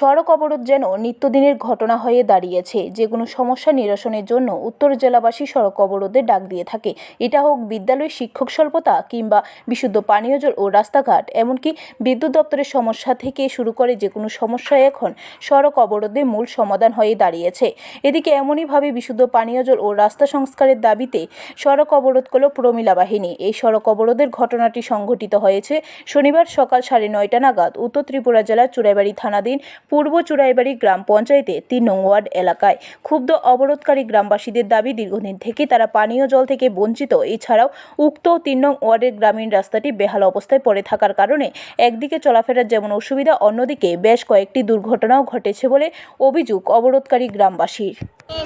সড়ক অবরোধ যেন নিত্যদিনের ঘটনা হয়ে দাঁড়িয়েছে। যে কোনো সমস্যা নিরসনের জন্য উত্তর জেলাবাসী সড়ক অবরোধের ডাক দিয়ে থাকে। এটা হোক বিদ্যালয় শিক্ষক স্বল্পতা কিংবা বিশুদ্ধ পানীয় জল ও রাস্তাঘাট, এমনকি বিদ্যুৎ দপ্তরের সমস্যা থেকে শুরু করে যে কোনো সমস্যায় এখন সড়ক অবরোধে মূল সমাধান হয়ে দাঁড়িয়েছে। এদিকে এমনইভাবে বিশুদ্ধ পানীয় জল ও রাস্তা সংস্কারের দাবিতে সড়ক অবরোধ করল প্রমিলা বাহিনী। এই সড়ক অবরোধের ঘটনাটি সংঘটিত হয়েছে শনিবার সকাল সাড়ে নয়টা নাগাদ উত্তর ত্রিপুরা জেলার চুরাইবাড়ি থানাধীন পূর্ব চুরাইবাড়ি গ্রাম পঞ্চায়েতে তিন নং ওয়ার্ড এলাকায় ক্ষুব্ধ অবরোধকারী গ্রামবাসীদের দাবি, দীর্ঘদিন থেকে তারা পানীয় জল থেকে বঞ্চিত। এছাড়াও উক্ত তিন নং ওয়ার্ডের গ্রামীণ রাস্তাটি বেহাল অবস্থায় পড়ে থাকার কারণে একদিকে চলাফেরার যেমন অসুবিধা, অন্যদিকে বেশ কয়েকটি দুর্ঘটনাও ঘটেছে বলে অভিযোগ অবরোধকারী গ্রামবাসীর।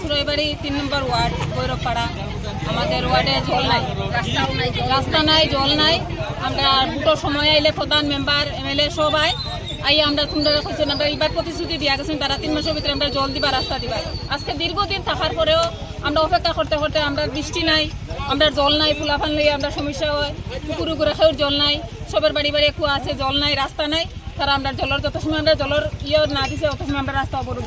সুরৈবাড়ি তিন নম্বর ওয়ার্ড আমাদের ওয়ার্ডে জল নাই। রাস্তা নাই, জল নাই। আমরা দুটো সময় আইলে প্রধান মেম্বার, এমএলএ সবাই আমরা তোমরা কইছেন আমরা এবার প্রতিশ্রুতি গেছেন তারা তিন মাসের ভিতরে আমরা জল দিবা রাস্তা দিবা আজকে দীর্ঘদিন থাকার পরেও আমরা অপেক্ষা করতে করতে আমরা বৃষ্টি নাই, আমরা জল নাই, ফুলাফান লইয়া আমরা সমস্যা হয়, পুকুর উকুরে খেয়েও জল নাই, সবের বাড়ি বাড়ি কুয়া আছে, জল নাই, রাস্তা নাই, তারা আমরা জলের যত সময় আমরা জলের ইয়ে না দিছে, অত সময় আমরা রাস্তা অবরোধ